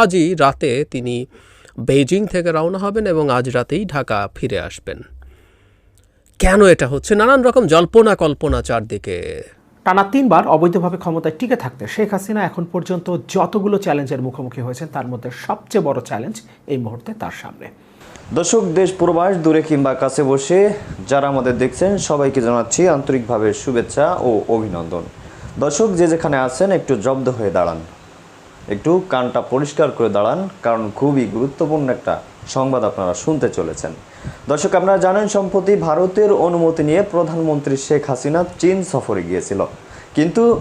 আজই রাতে তিনি বেইজিং থেকে রওনা হবেন এবং আজ রাতেই ঢাকা ফিরে আসবেন। কেন এটা হচ্ছে? নানান রকম জল্পনা কল্পনা চারদিকে। টানা তিনবার অবৈধভাবে ক্ষমতায় টিকে থাকতে শেখ হাসিনা এখন পর্যন্ত যতগুলো চ্যালেঞ্জের মুখোমুখি হয়েছেন তার মধ্যে সবচেয়ে বড় চ্যালেঞ্জ এই মুহূর্তে তার সামনে। দর্শক দেশ প্রবাস দূরে কিংবা কাছে বসে যারা আমাদের দেখছেন সবাইকে জানাচ্ছি আন্তরিকভাবে শুভেচ্ছা ও অভিনন্দন। দর্শক যে যেখানে আছেন একটু জব্দ হয়ে দাঁড়ান। একটু কানটা পরিষ্কার করে দাঁড়ান, কারণ খুবই গুরুত্বপূর্ণ একটা সংবাদ আপনারা শুনতে চলেছেন। দর্শক, আপনারা জানেন, সম্প্রতি ভারতের অনুমতি নিয়ে প্রধানমন্ত্রী শেখ হাসিনা চীন সফরে গিয়েছিল। কিন্তু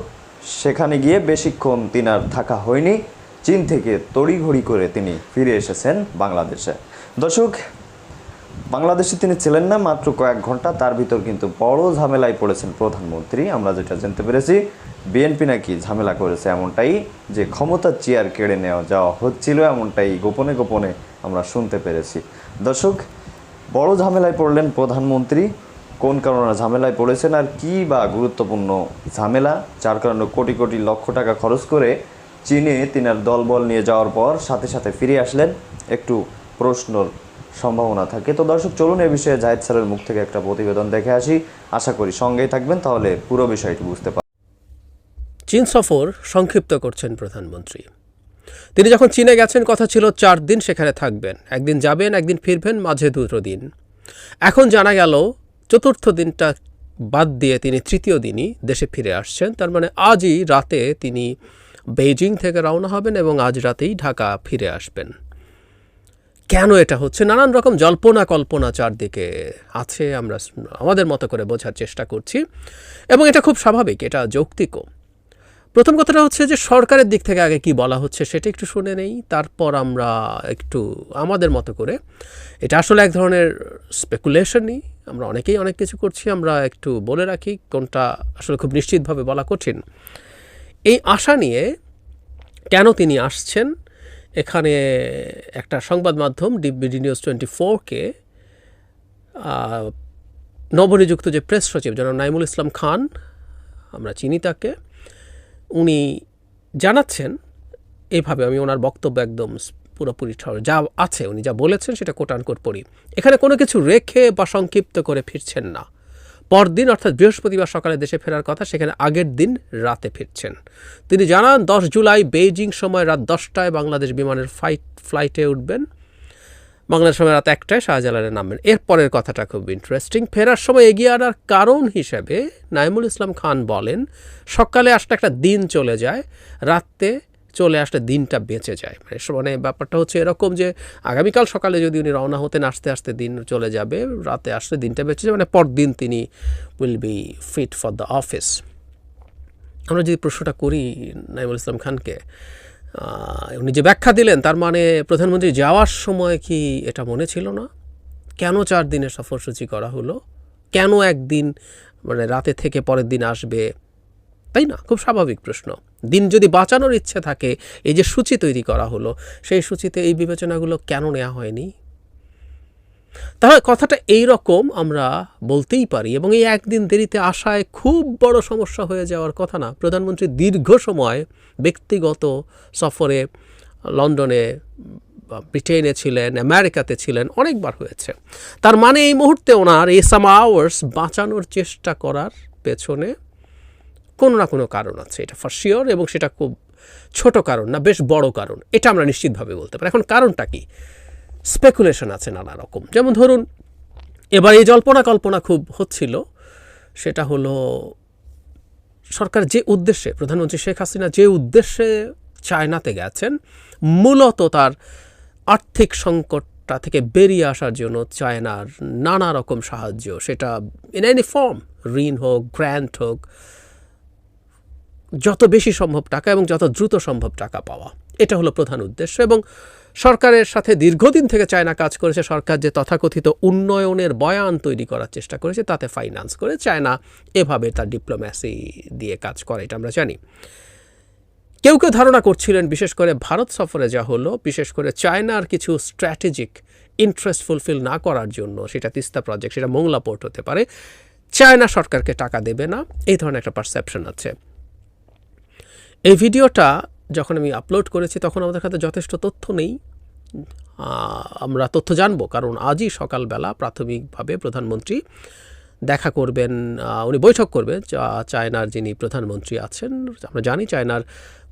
সেখানে গিয়ে বেশিক্ষণ তিনার থাকা হয়নি। চীন থেকে তড়িঘড়ি করে তিনি ফিরে এসেছেন বাংলাদেশে। দর্শক বাংলাদেশে তিনি ছিলেন না, মাত্র কয়েক ঘণ্টা। তার ভিতর কিন্তু বড় ঝামেলায় পড়েছেন প্রধানমন্ত্রী। আমরা যেটা জানতে পেরেছি বিএনপি নাকি ঝামেলা করেছে এমনটাই যে ক্ষমতার চেয়ার কেড়ে নেওয়া যাওয়া হচ্ছিল এমনটাই গোপনে গোপনে আমরা শুনতে পেরেছি। দর্শক, বড় ঝামেলায় পড়লেন প্রধানমন্ত্রী। কোন কারণে ঝামেলায় পড়েছেন আর কী বা গুরুত্বপূর্ণ ঝামেলা? যার কারণে কোটি কোটি লক্ষ টাকা খরচ করে চীনে তিনার দলবল নিয়ে যাওয়ার পর সাথে সাথে ফিরে আসলেন। একটু প্রশ্নর সম্ভাবনা থাকে। তো দর্শক, চলুন এ বিষয়ে জাহেদ স্যারের মুখ থেকে একটা প্রতিবেদন দেখে আসি। আশা করি সঙ্গেই থাকবেন, তাহলে পুরো বিষয়টি বুঝতে পারবেন। চীন সফর সংক্ষিপ্ত করছেন প্রধানমন্ত্রী। তিনি যখন চীনে গেছেন, কথা ছিল চার দিন সেখানে থাকবেন। একদিন যাবেন, একদিন ফিরবেন, মাঝে দুটো দিন। এখন জানা গেল, চতুর্থ দিনটা বাদ দিয়ে তিনি তৃতীয় দিনই দেশে ফিরে আসছেন। তার মানে আজই রাতে তিনি বেইজিং থেকে রওনা হবেন এবং আজ রাতেই ঢাকা ফিরে আসবেন। কেন এটা হচ্ছে? নানান রকম জল্পনা কল্পনা চারদিকে আছে, আমরা আমাদের মতো করে বোঝার চেষ্টা করছি। এবং এটা খুব স্বাভাবিক, এটা যৌক্তিকও। প্রথম কথাটা হচ্ছে যে সরকারের দিক থেকে আগে কি বলা হচ্ছে সেটা একটু শুনে নেই। তারপর আমরা একটু আমাদের মতো করে, এটা আসলে এক ধরনের স্পেকুলেশনই আমরা অনেকেই অনেক কিছু করছি, আমরা একটু বলে রাখি কোনটা আসলে খুব নিশ্চিতভাবে বলা কঠিন। এই আশা নিয়ে কেন তিনি আসছেন? এখানে একটা সংবাদ মাধ্যম ডিবিডি নিউজ টোয়েন্টি ফোরকে নবনিযুক্ত যে প্রেস সচিব, জনাব নাইমুল ইসলাম খান, আমরা চিনি তাকে, উনি জানাচ্ছেন, এভাবে আমি ওনার বক্তব্য একদম পুরোপুরি যা আছে, উনি যা বলেছেন সেটা কোটানকোট পড়ি এখানে কোনো কিছু রেখে বা সংক্ষিপ্ত করে ফিরছেন না। পরদিন, অর্থাৎ বৃহস্পতিবার সকালে দেশে ফেরার কথা, সেখানে আগের দিন রাতে ফিরছেন। তিনি জানান, দশ জুলাই বেইজিং সময় রাত দশটায় বাংলাদেশ বিমানের ফ্লাইট ফ্লাইটে উঠবেন। বাংলাদেশ সময় রাত একটায় শাহজালালে নামবেন। এরপরের কথাটা খুব ইন্টারেস্টিং ফেরার সময় এগিয়ে আনার কারণ হিসেবে নাইমুল ইসলাম খান বলেন, সকালে আসলে একটা দিন চলে যায়, রাতে চলে আসলে দিনটা বেঁচে যায়। মানে মানে ব্যাপারটা হচ্ছে এরকম যে, আগামীকাল সকালে যদি উনি রওনা হতেন, আসতে আসতে দিন চলে যাবে, রাতে আসলে দিনটা বেঁচে যাবে মানে পরদিন তিনি will be fit for the office আমরা যদি প্রশ্নটা করি নাইমুল ইসলাম খানকে উনি যে ব্যাখ্যা দিলেন, তার মানে প্রধানমন্ত্রী যাওয়ার সময় কি এটা মনে ছিল না? কেন চার দিনের সফরসূচি করা হলো? কেন একদিন মানে রাতে থেকে পরের দিন আসবে? তাই না? খুব স্বাভাবিক প্রশ্ন। দিন যদি বাঁচানোর ইচ্ছে থাকে, এই যে সূচি তৈরি করা হলো, সেই সূচিতে এই বিবেচনাগুলো কেন নেওয়া হয়নি? তাহলে কথাটা এই রকম আমরা বলতেই পারি, এবং এই একদিন দেরিতে আসায় খুব বড় সমস্যা হয়ে যাওয়ার কথা না। প্রধানমন্ত্রী দীর্ঘ সময় ব্যক্তিগত সফরে লন্ডনে ব্রিটেনে ছিলেন, আমেরিকাতে ছিলেন, অনেকবার হয়েছে। তার মানে এই মুহূর্তে ওনার এই সাম আওয়ার্স বাঁচানোর চেষ্টা করার পেছনে কোনো না কোনো কারণ আছে। এটা ফর শিওর এবং সেটা খুব ছোট কারণ না, বেশ বড় কারণ। এটা আমরা নিশ্চিতভাবে বলতে পারি। এখন কারণটা কি? স্পেকুলেশন আছে নানা রকম। যেমন ধরুন, এবার এই জল্পনা কল্পনা খুব হচ্ছিল। সেটা হলো, সরকার যে উদ্দেশ্যে, প্রধানমন্ত্রী শেখ হাসিনা যে উদ্দেশ্যে চায়নাতে গেছেন, মূলত তার আর্থিক সংকটটা থেকে বেরিয়ে আসার জন্য চায়নার নানা রকম সাহায্য। সেটা ইন এনি ফর্ম ঋণ হোক গ্র্যান্ট হোক যত বেশি সম্ভব টাকা এবং যত দ্রুত সম্ভব টাকা পাওয়া। এটা হলো প্রধান উদ্দেশ্য এবং সরকারের সাথে দীর্ঘদিন থেকে চায়না কাজ করেছে, সরকার যে তথাকথিত উন্নয়নের বয়ান তৈরি করার চেষ্টা করেছে, তাতে ফাইন্যান্স করে চায়না এভাবে তার ডিপ্লোম্যাসি দিয়ে কাজ করে, এটা আমরা জানি। কেউ কেউ ধারণা করছিলেন, বিশেষ করে ভারত সফরে যা হলো, বিশেষ করে চায়নার কিছু স্ট্র্যাটেজিক ইন্টারেস্ট ফুলফিল না করার জন্য, সেটা তিস্তা প্রজেক্ট সেটা মোংলা পোর্ট হতে পারে, চায়না সরকারকে টাকা দেবে না, এই ধরনের একটা পারসেপশন আছে। এই ভিডিওটা যখন আমি আপলোড করেছি, তখন আমাদের কাছে যথেষ্ট তথ্য নেই। আমরা তথ্য জানব, কারণ আজই সকালবেলা প্রাথমিকভাবে প্রধানমন্ত্রী দেখা করবেন উনি বৈঠক করবেন চা- চায়নার যিনি প্রধানমন্ত্রী আছেন, আমরা জানি চায়নার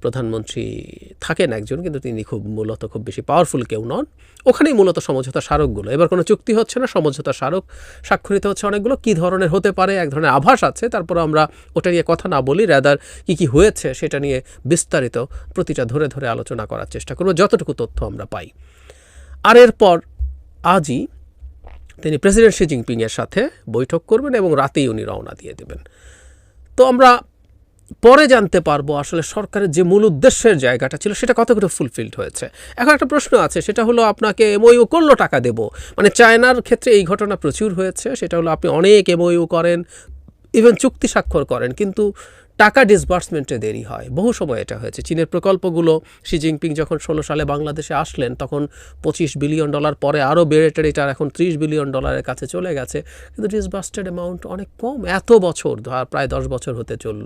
প্রধানমন্ত্রী থাকেন একজন, কিন্তু তিনি খুব মূলত খুব বেশি পাওয়ারফুল কেউ নন। ওখানেই মূলত সমঝোতা স্মারকগুলো। এবার কোনো চুক্তি হচ্ছে না, সমঝোতা স্মারক স্বাক্ষরিত হচ্ছে অনেকগুলো, কী ধরনের হতে পারে, এক ধরনের আভাস আছে, তারপর আমরা ওটা নিয়ে কথা না বলি র্যাদার কী কী হয়েছে সেটা নিয়ে বিস্তারিত প্রতিটা ধরে ধরে আলোচনা করার চেষ্টা করব, যতটুকু তথ্য আমরা পাই। আর এরপর আজই তিনি প্রেসিডেন্ট শি জিনপিংয়ের সাথে বৈঠক করবেন এবং রাতেই উনি রওনা দিয়ে দেবেন। তো আমরা পরে জানতে পারব আসলে সরকারের যে মূল উদ্দেশ্যের জায়গাটা ছিল, সেটা কতটুকু ফুলফিলড হয়েছে। এখন একটা প্রশ্ন আছে, সেটা হলো আপনাকে এমওইউ করল টাকা দেব? মানে চায়নার ক্ষেত্রে এই ঘটনা প্রচুর হয়েছে, সেটা হলো আপনি অনেক এমওইউ করেন ইভেন চুক্তি স্বাক্ষর করেন, কিন্তু টাকা ডিসবার্সমেন্টে দেরি হয়। বহু সময় এটা হয়েছে। চীনের প্রকল্পগুলো শি জিনপিং যখন ষোলো সালে বাংলাদেশে আসলেন, তখন পঁচিশ বিলিয়ন ডলার পরে আরও বেড়ে টেড়ে এটা এখন ত্রিশ বিলিয়ন ডলারের কাছে চলে গেছে। কিন্তু ডিসবার্সটেড অ্যামাউন্ট অনেক কম, এত বছর ধর প্রায় দশ বছর হতে চলল।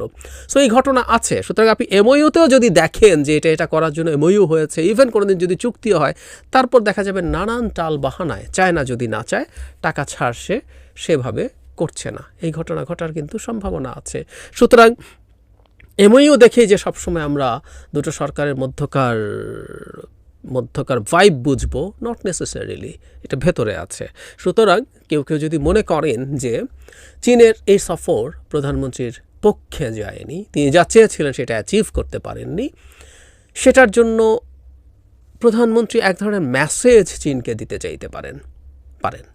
সো এই ঘটনা আছে। সুতরাং আপনি এমওইউতেও যদি দেখেন যে এটা এটা করার জন্য এমওইউ হয়েছে ইভেন কোনোদিন যদি চুক্তিও হয়, তারপর দেখা যাবে নানান টাল বাহানায় চায় না যদি না চায়, টাকা ছাড় সে সেভাবে করছে না। এই ঘটনা ঘটার কিন্তু সম্ভাবনা আছে। সুতরাং এমইও দেখেই যে সবসময় আমরা দুটো সরকারের মধ্যকার মধ্যকার ভাইব বুঝব নট নেসেসারিলি এটা ভেতরে আছে। সুতরাং কেউ কেউ যদি মনে করেন যে চীনের এই সফর প্রধানমন্ত্রীর পক্ষে যায়নি, তিনি যা চেয়েছিলেন সেটা অ্যাচিভ করতে পারেননি, সেটার জন্য প্রধানমন্ত্রী এক ধরনের মেসেজ চীনকে দিতে চাইতে পারেন পারেন।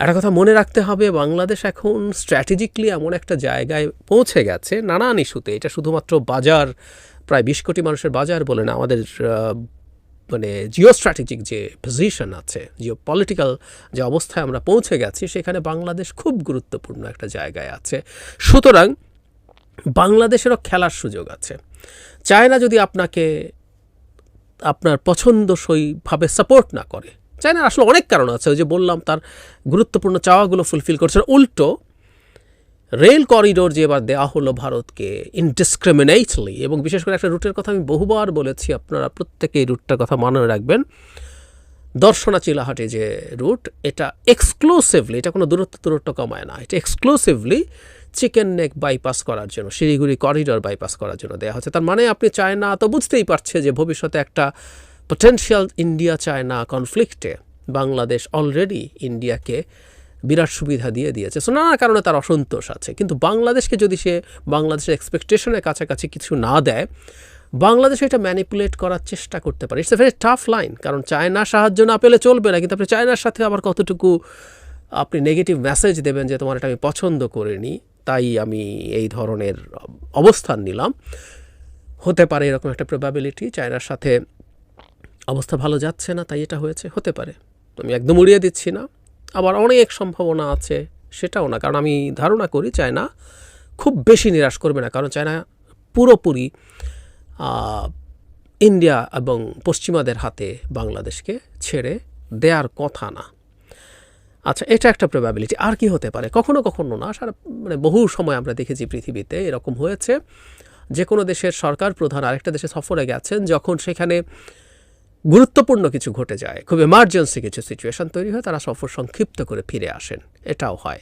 একটা কথা মনে রাখতে হবে, বাংলাদেশ এখন স্ট্র্যাটেজিকলি এমন একটা জায়গায় পৌঁছে গেছে নানান ইস্যুতে। এটা শুধুমাত্র বাজার, প্রায় বিশ কোটি মানুষের বাজার বলে না, আমাদের মানে জিও স্ট্র্যাটেজিক যে পজিশন আছে জিও পলিটিক্যাল যে অবস্থায় আমরা পৌঁছে গেছি, সেখানে বাংলাদেশ খুব গুরুত্বপূর্ণ একটা জায়গায় আছে। সুতরাং বাংলাদেশেরও খেলার সুযোগ আছে। চায়না যদি আপনাকে, আপনার পছন্দসইভাবে সাপোর্ট না করে চায়না আসলে অনেক কারণ আছে, ওই যে বললাম তার গুরুত্বপূর্ণ চাওয়াগুলো ফুলফিল করছে। উল্টো রেল করিডোর যে এবার দেওয়া হলো ভারতকে ইনডিসক্রিমিনেটলি এবং বিশেষ করে একটা রুটের কথা আমি বহুবার বলেছি, আপনারা প্রত্যেকে এই রুটটার কথা মনে রাখবেন। দর্শনা চিলাহাটে যে রুট, এটা এক্সক্লুসিভলি এটা কোনো দূরত্ব দূরত্ব কমায় না, এটা এক্সক্লুসিভলি চিকেন নেক বাইপাস করার জন্য, শিলিগুড়ি করিডোর বাইপাস করার জন্য দেওয়া হচ্ছে। তার মানে আপনি চায় না তো বুঝতেই পারছে যে ভবিষ্যতে একটা পটেনশিয়াল ইন্ডিয়া চায়না কনফ্লিক্টে বাংলাদেশ অলরেডি ইন্ডিয়াকে বিরাট সুবিধা দিয়ে দিয়েছে। সো নানা কারণে তার অসন্তোষ আছে। কিন্তু বাংলাদেশকে যদি সে বাংলাদেশের এক্সপেকটেশনের কাছাকাছি কিছু না দেয়, বাংলাদেশ এটা ম্যানিপুলেট করার চেষ্টা করতে পারে। It's a very tough line কারণ চায়না সাহায্য না পেলে চলবে না। কিন্তু আপনি চায়নার সাথে আবার কতটুকু আপনি নেগেটিভ মেসেজ দেবেন যে, তোমার এটা আমি পছন্দ করিনি, তাই আমি এই ধরনের অবস্থান নিলাম। হতে পারে এরকম একটা প্রবাবিলিটি চায়নার সাথে অবস্থা ভালো যাচ্ছে না, তাই এটা হয়েছে, হতে পারে। আমি একদম উড়িয়ে দিচ্ছি না। আবার অনেক সম্ভাবনা আছে, সেটাও না, কারণ আমি ধারণা করি চায়না খুব বেশি নিরাশ করবে না, কারণ চায়না পুরোপুরি ইন্ডিয়া এবং পশ্চিমাদের হাতে বাংলাদেশকে ছেড়ে দেওয়ার কথা না। আচ্ছা এটা একটা প্রবাবিলিটি আর কি হতে পারে? কখনো কখনো না, সারা মানে বহু সময় আমরা দেখেছি পৃথিবীতে এরকম হয়েছে। যে কোনো দেশের সরকার প্রধান আরেকটা দেশে সফরে গেছেন, যখন সেখানে গুরুত্বপূর্ণ কিছু ঘটে যায়। খুব এমার্জেন্সি কিছু সিচুয়েশন তৈরি হয়, তারা সফর সংক্ষিপ্ত করে ফিরে আসেন। এটাও হয়।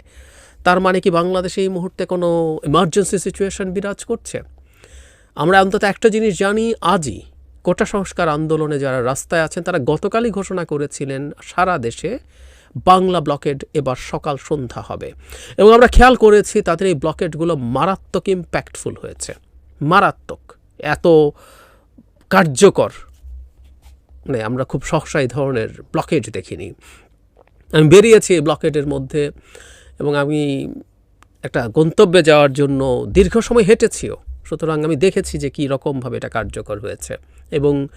তার মানে কি বাংলাদেশে এই মুহূর্তে কোনো এমার্জেন্সি সিচুয়েশন বিরাজ করছে? আমরা অন্তত একটা জিনিস জানি, আজই কোটা সংস্কার আন্দোলনে যারা রাস্তায় আছেন, তারা গতকালই ঘোষণা করেছিলেন, সারা দেশে বাংলা ব্লকেড এবার সকাল সন্ধ্যা হবে। এবং আমরা খেয়াল করেছি, তাদের এই ব্লকেটগুলো মারাত্মক ইম্প্যাক্টফুল হয়েছে। মারাত্মক। এত কার্যকর মানে আমরা খুব সহসা এই ধরনের ব্লকেজ দেখিনি। আমি বেরিয়েছি এই ব্লকেটের মধ্যে এবং আমি একটা গন্তব্যে যাওয়ার জন্য দীর্ঘ সময় হেঁটেছিও। সুতরাং আমি দেখেছি যে কী রকমভাবে এটা কার্যকর হয়েছে এবং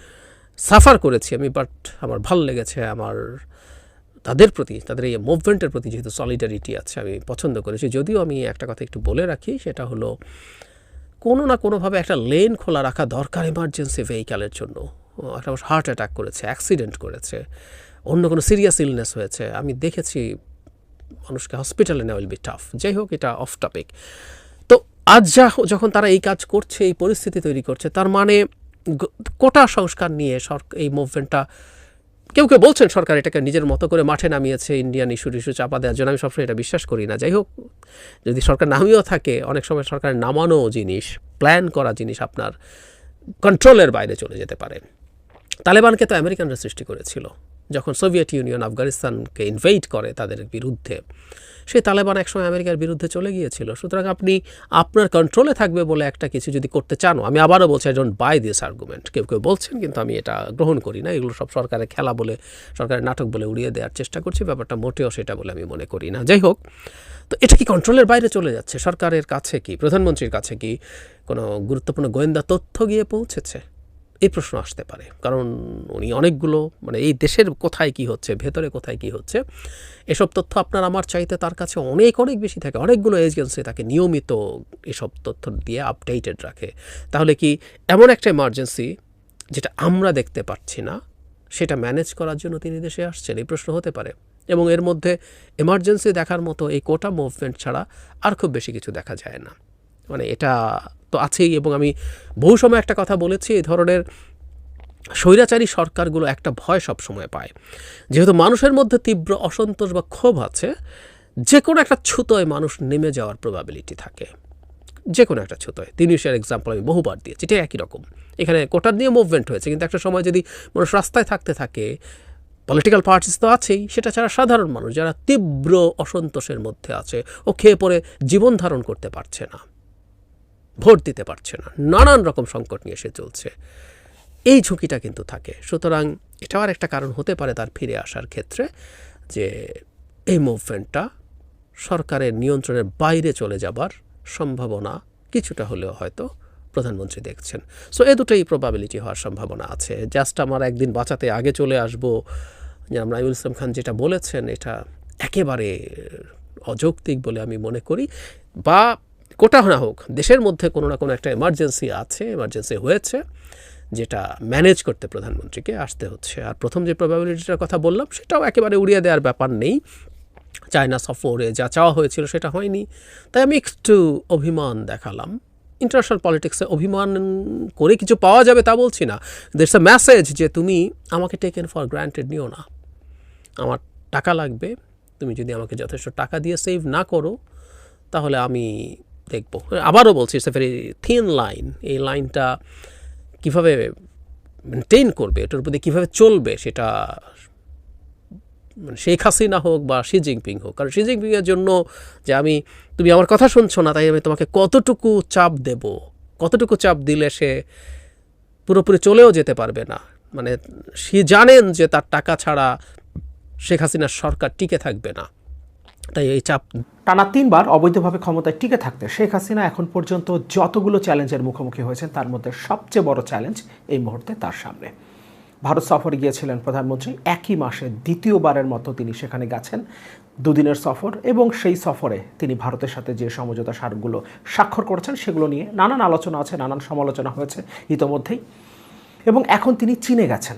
সাফার করেছি আমি বাট আমার ভালো লেগেছে, আমার তাদের প্রতি, তাদের এই মুভমেন্টের প্রতি যেহেতু সলিডারিটি আছে, আমি পছন্দ করেছি। যদিও আমি একটা কথা একটু বলে রাখি, সেটা হলো কোনো না কোনোভাবে একটা লেন খোলা রাখা দরকার এমার্জেন্সি ভেহিক্যালের জন্য। একটা হার্ট অ্যাটাক করেছে অ্যাক্সিডেন্ট করেছে, অন্য কোনো সিরিয়াস ইলনেস হয়েছে। আমি দেখেছি মানুষকে হসপিটালে নেওয়া উইল বি টাফ যাই হোক, এটা অফ টপিক তো আজ যা যখন তারা এই কাজ করছে, এই পরিস্থিতি তৈরি করছে, তার মানে কোটা সংস্কার নিয়ে সরকার এই মুভমেন্টটা কেউ কেউ বলছেন সরকার এটাকে নিজের মতো করে মাঠে নামিয়েছে ইন্ডিয়ান ইস্যু ইস্যু চাপা দেওয়ার জন্য। আমি সবসময় এটা বিশ্বাস করি না। যাই হোক, যদি সরকার নামিয়েও থাকে, অনেক সময় সরকার নামানো জিনিস প্ল্যান করা জিনিস আপনার কন্ট্রোলের বাইরে চলে যেতে পারে। তালেবানকে তো আমেরিকানরা সৃষ্টি করেছিল। যখন সোভিয়েত ইউনিয়ন আফগানিস্তানকে ইনভেইট করে তাদের বিরুদ্ধে, সেই তালেবান একসময় আমেরিকার বিরুদ্ধে চলে গিয়েছিল। সুতরাং আপনি আপনার কন্ট্রোলে থাকবে বলে একটা কিছু যদি করতে চানও, আমি আবারও বলছি I don't buy this argument কেউ কেউ বলছেন, কিন্তু আমি এটা গ্রহণ করি না। এগুলো সব সরকারের খেলা বলে, সরকারের নাটক বলে উড়িয়ে দেওয়ার চেষ্টা করছি, ব্যাপারটা মোটেও সেটা বলে আমি মনে করি না। যাই হোক, তো এটা কি কন্ট্রোলের বাইরে চলে যাচ্ছে? সরকারের কাছে কি, প্রধানমন্ত্রীর কাছে কি কোনো গুরুত্বপূর্ণ গোয়েন্দা তথ্য গিয়ে পৌঁছেছে? এই প্রশ্ন আসতে পারে। কারণ উনি অনেকগুলো মানে এই দেশের কোথায় কি হচ্ছে, ভেতরে কোথায় কি হচ্ছে, এসব তথ্য আপনার আমার চাইতে তার কাছে অনেক অনেক বেশি থাকে। অনেকগুলো এজেন্সি তাকে নিয়মিত এসব তথ্য দিয়ে আপডেটেড রাখে। তাহলে কি এমন একটা এমার্জেন্সি যেটা আমরা দেখতে পাচ্ছি না, সেটা ম্যানেজ করার জন্য তিনি দেশে আসছেন? এই প্রশ্ন হতে পারে। এবং এর মধ্যে এমার্জেন্সি দেখার মতো এই কোটা মুভমেন্ট ছাড়া আর খুব বেশি কিছু দেখা যায় না। মানে এটা তো আছেই এবং আমি বহু সময় একটা কথা বলেছি, এই ধরনের স্বৈরাচারী সরকারগুলো একটা ভয় সব সময় পায়। যেহেতু মানুষের মধ্যে তীব্র অসন্তোষ বা ক্ষোভ আছে যে কোনো একটা ছুতোয় মানুষ নেমে যাওয়ার প্রবাবিলিটি থাকে। যে কোনো একটা ছুতোয়। তিনিশের এক্সাম্পল আমি বহুবার দিয়েছি এটা একই রকম। এখানে কোটার নিয়ে মুভমেন্ট হয়েছে, কিন্তু একটা সময় যদি মানুষ রাস্তায় থাকতে থাকে পলিটিক্যাল পার্টিস তো আছেই, সেটা ছাড়া সাধারণ মানুষ যারা তীব্র অসন্তোষের মধ্যে আছে ও খেয়ে পরে জীবন ধারণ করতে পারছে না। ভোট দিতে পারছে না। নানান রকম সংকট নিয়ে সে চলছে। এই ঝুঁকিটা কিন্তু থাকে। সুতরাং এটাও আর একটা কারণ হতে পারে তার ফিরে আসার ক্ষেত্রে যে এই মুভমেন্টটা সরকারের নিয়ন্ত্রণের বাইরে চলে যাবার সম্ভাবনা কিছুটা হলেও হয়তো প্রধানমন্ত্রী দেখছেন। সো এ দুটোই প্রবাবিলিটি হওয়ার সম্ভাবনা আছে। জাস্ট আমার একদিন বাঁচাতে আগে চলে আসব। যে আমরা নাইমুল ইসলাম খান যেটা বলেছেন, এটা একেবারে অযৌক্তিক বলে আমি মনে করি। বা কোটা না হোক, দেশের মধ্যে কোনো না কোনো একটা এমার্জেন্সি আছে এমার্জেন্সি হয়েছে, যেটা ম্যানেজ করতে প্রধানমন্ত্রীকে আসতে হচ্ছে। আর প্রথম যে প্রবাবিলিটিটার কথা বললাম, সেটাও একেবারে উড়িয়ে দেওয়ার ব্যাপার নেই। চায়না সফরে যা চাওয়া হয়েছিল সেটা হয়নি। তাই আমি একটু অভিমান দেখালাম। ইন্টারন্যাশনাল পলিটিক্সে অভিমান করে কিছু পাওয়া যাবে তা বলছি না। দেশ আ মেসেজ যে তুমি আমাকে টেকেন ফর গ্রান্টেড নিও না। আমার টাকা লাগবে, তুমি যদি আমাকে যথেষ্ট টাকা দিয়ে সেভ না করো, তাহলে আমি দেখব। আবারও বলছি it's a very thin line এই লাইনটা কীভাবে মেনটেন করবে, এটার উপর দিয়ে কীভাবে চলবে সেটা মানে শেখ হাসিনা হোক বা শি জিনপিং হোক। কারণ শি জিনপিংয়ের জন্য যে আমি, তুমি আমার কথা শুনছো না, তাই আমি তোমাকে কতটুকু চাপ দেব? কতটুকু চাপ দিলে সে পুরোপুরি চলেও যেতে পারবে না? মানে সে জানেন যে তার টাকা ছাড়া শেখ হাসিনার সরকার টিকে থাকবে না। তাই এই চাপ টানা তিনবার অবৈধভাবে ক্ষমতায় টিকে থাকতে শেখ হাসিনা এখন পর্যন্ত যতগুলো চ্যালেঞ্জের মুখোমুখি হয়েছেন, তার মধ্যে সবচেয়ে বড় চ্যালেঞ্জ এই মুহূর্তে তার সামনে। ভারত সফরে গিয়েছিলেন প্রধানমন্ত্রী, একই মাসে দ্বিতীয়বারের মতো তিনি সেখানে গেছেন। দুদিনের সফর এবং সেই সফরে তিনি ভারতের সাথে যে সমঝোতা স্মারকগুলো স্বাক্ষর করেছেন, সেগুলো নিয়ে নানান আলোচনা আছে, নানান সমালোচনা হয়েছে ইতোমধ্যেই। এবং এখন তিনি চীনে গেছেন।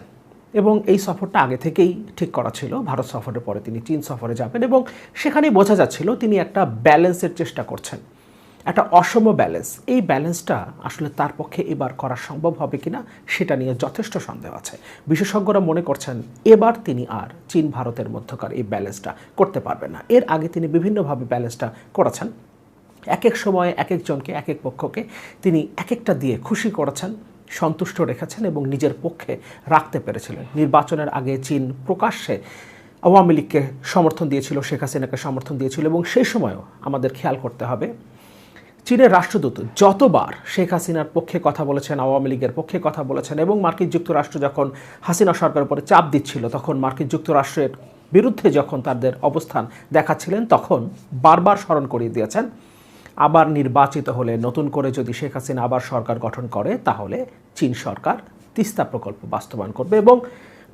এবং এই সফরটা আগে থেকেই ঠিক করা ছিল। ভারত সফরের পরে তিনি চীন সফরে যাবেন এবং সেখানেই বোঝা যাচ্ছিল তিনি একটা ব্যালেন্সের চেষ্টা করছেন। একটা অসম ব্যালেন্স। এই ব্যালেন্সটা আসলে তার পক্ষে এবার করা সম্ভব হবে কিনা সেটা নিয়ে যথেষ্ট সন্দেহ আছে। বিশেষজ্ঞরা মনে করছেন এবার তিনি আর চীন ভারতের মধ্যকার এই ব্যালেন্সটা করতে পারবেন না। এর আগে তিনি বিভিন্নভাবে ব্যালেন্সটা করেছেন। এক এক সময়ে এক একজনকে, এক এক পক্ষকে তিনি এক একটা দিয়ে খুশি করেছেন। সন্তুষ্ট রেখেছেন এবং নিজের পক্ষে রাখতে পেরেছিলেন। নির্বাচনের আগে চীন প্রকাশ্যে আওয়ামী লীগকে সমর্থন দিয়েছিল, শেখ হাসিনাকে সমর্থন দিয়েছিল এবং সেই সময়ও আমাদের খেয়াল করতে হবে, চীনের রাষ্ট্রদূত যতবার শেখ হাসিনার পক্ষে কথা বলেছেন, আওয়ামী লীগের পক্ষে কথা বলেছেন এবং মার্কিন যুক্তরাষ্ট্র যখন হাসিনা সরকারের উপরে চাপ দিচ্ছিল, তখন মার্কিন যুক্তরাষ্ট্রের বিরুদ্ধে যখন তাদের অবস্থান দেখাচ্ছিলেন, তখন বারবার স্মরণ করিয়ে দিয়েছেন। আবার নির্বাচিত হলে, নতুন করে যদি শেখ হাসিনা আবার সরকার গঠন করে, তাহলে চীন সরকার তিস্তা প্রকল্প বাস্তবায়ন করবে এবং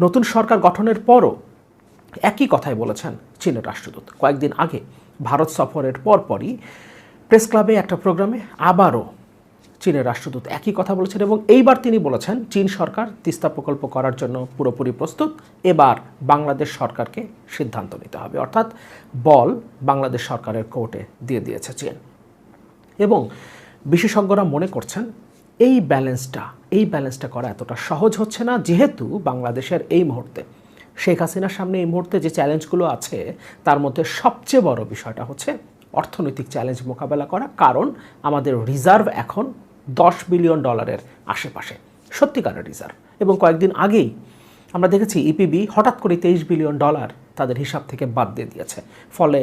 নতুন সরকার গঠনের পরও একই কথাই বলেছেন চীনের রাষ্ট্রদূত। কয়েকদিন আগে ভারত সফরের পরপরই প্রেস ক্লাবে একটা প্রোগ্রামে আবারও চীনের রাষ্ট্রদূত একই কথা বলেছেন এবং এইবার তিনি বলেছেন, চীন সরকার তিস্তা প্রকল্প করার জন্য পুরোপুরি প্রস্তুত, এবার বাংলাদেশ সরকারকে সিদ্ধান্ত নিতে হবে। অর্থাৎ বল বাংলাদেশ সরকারের কোর্টে দিয়ে দিয়েছে চীন। এবং বিশেষজ্ঞরা মনে করছেন এই ব্যালেন্সটা এই ব্যালেন্সটা করা এতটা সহজ হচ্ছে না, যেহেতু বাংলাদেশের এই মুহূর্তে, শেখ হাসিনার সামনে এই মুহূর্তে যে চ্যালেঞ্জগুলো আছে, তার মধ্যে সবচেয়ে বড় বিষয়টা হচ্ছে অর্থনৈতিক চ্যালেঞ্জ মোকাবেলা করা, কারণ আমাদের রিজার্ভ এখন দশ বিলিয়ন ডলারের আশেপাশে, সত্যিকারের রিজার্ভ এবং কয়েকদিন আগেই আমরা দেখেছি ইপিবি হঠাৎ করে তেইশ বিলিয়ন ডলার তাদের হিসাব থেকে বাদ দিয়ে দিয়েছে। ফলে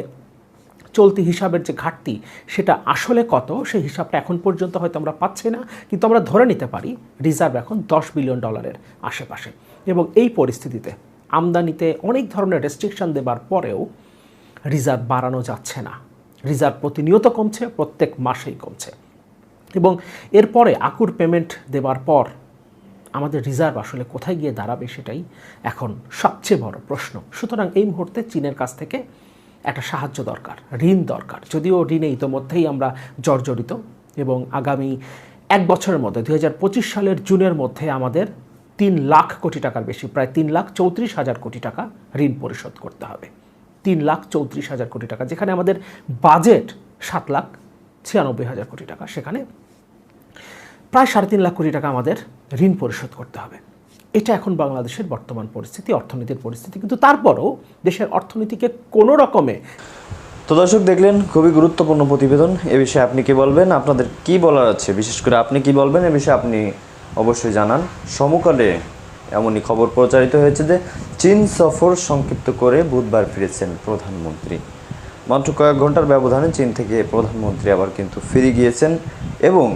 চলতি হিসাবের যে ঘাটতি, সেটা আসলে কত? সেই হিসাবটা এখন পর্যন্ত হয়তো আমরা পাচ্ছি না, কিন্তু আমরা ধরে নিতে পারি রিজার্ভ এখন দশ বিলিয়ন ডলারের আশেপাশে। এবং এই পরিস্থিতিতে আমদানিতে অনেক ধরনের রেস্ট্রিকশন দেবার পরেও রিজার্ভ বাড়ানো যাচ্ছে না। রিজার্ভ প্রতিনিয়ত কমছে, প্রত্যেক মাসেই কমছে। এবং এরপরে আকুর পেমেন্ট দেবার পর আমাদের রিজার্ভ আসলে কোথায় গিয়ে দাঁড়াবে সেটাই এখন সবচেয়ে বড় প্রশ্ন। সুতরাং এই মুহূর্তে চীনের কাছ থেকে একটা সাহায্য দরকার, ঋণ দরকার। যদিও ঋণে ইতোমধ্যেই আমরা জর্জরিত এবং আগামী এক বছরের মধ্যে দু হাজার পঁচিশ সালের জুনের মধ্যে আমাদের তিন লাখ কোটি টাকার বেশি, প্রায় তিন লাখ চৌত্রিশ হাজার কোটি টাকা ঋণ পরিশোধ করতে হবে। তিন লাখ চৌত্রিশ হাজার কোটি টাকা, যেখানে আমাদের বাজেট সাত লাখ ছিয়ানব্বই হাজার কোটি টাকা, সেখানে প্রায় সাড়ে তিন লাখ কোটি টাকা আমাদের ঋণ পরিশোধ করতে হবে। এটা এখন বাংলাদেশের বর্তমান পরিস্থিতি, অর্থনীতির পরিস্থিতি। কিন্তু তারপরও দেশের অর্থনীতিকে কোনো রকমে তো দর্শক দেখলেন, খুবই গুরুত্বপূর্ণ প্রতিবেদন। এ বিষয়ে আপনি কি বলবেন? আপনাদের কি বলার আছে? বিশেষ করে আপনি কি বলবেন? এ বিষয়ে আপনি অবশ্যই জানান। সমকালে এমনই খবর প্রচারিত হয়েছে যে চীন সফর সংক্ষিপ্ত করে বুধবার ফিরেছেন প্রধানমন্ত্রী। মাত্র কয়েক ঘণ্টার ব্যবধানে চীন থেকে প্রধানমন্ত্রী আবার কিন্তু ফিরে গিয়েছেন এবং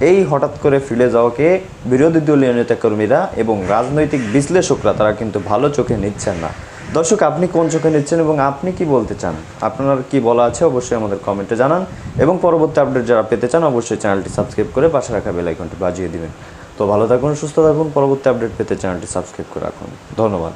এই হঠাৎ করে ফিরে যাওয়াকে বিরোধী দলীয় নেতাকর্মীরা এবং রাজনৈতিক বিশ্লেষকরা তারা কিন্তু ভালো চোখে নিচ্ছেন না। দর্শক, আপনি কোন চোখে নিচ্ছেন এবং আপনি কি বলতে চান? আপনার কি বলা আছে অবশ্যই আমাদের কমেন্টে জানান এবং পরবর্তী আপডেট যারা পেতে চান অবশ্যই চ্যানেলটি সাবস্ক্রাইব করে পাশে রাখা বেল আইকনটি বাজিয়ে দিবেন। তো ভালো থাকুন, সুস্থ থাকুন, পরবর্তী আপডেট পেতে চ্যানেলটি সাবস্ক্রাইব করে রাখুন। ধন্যবাদ।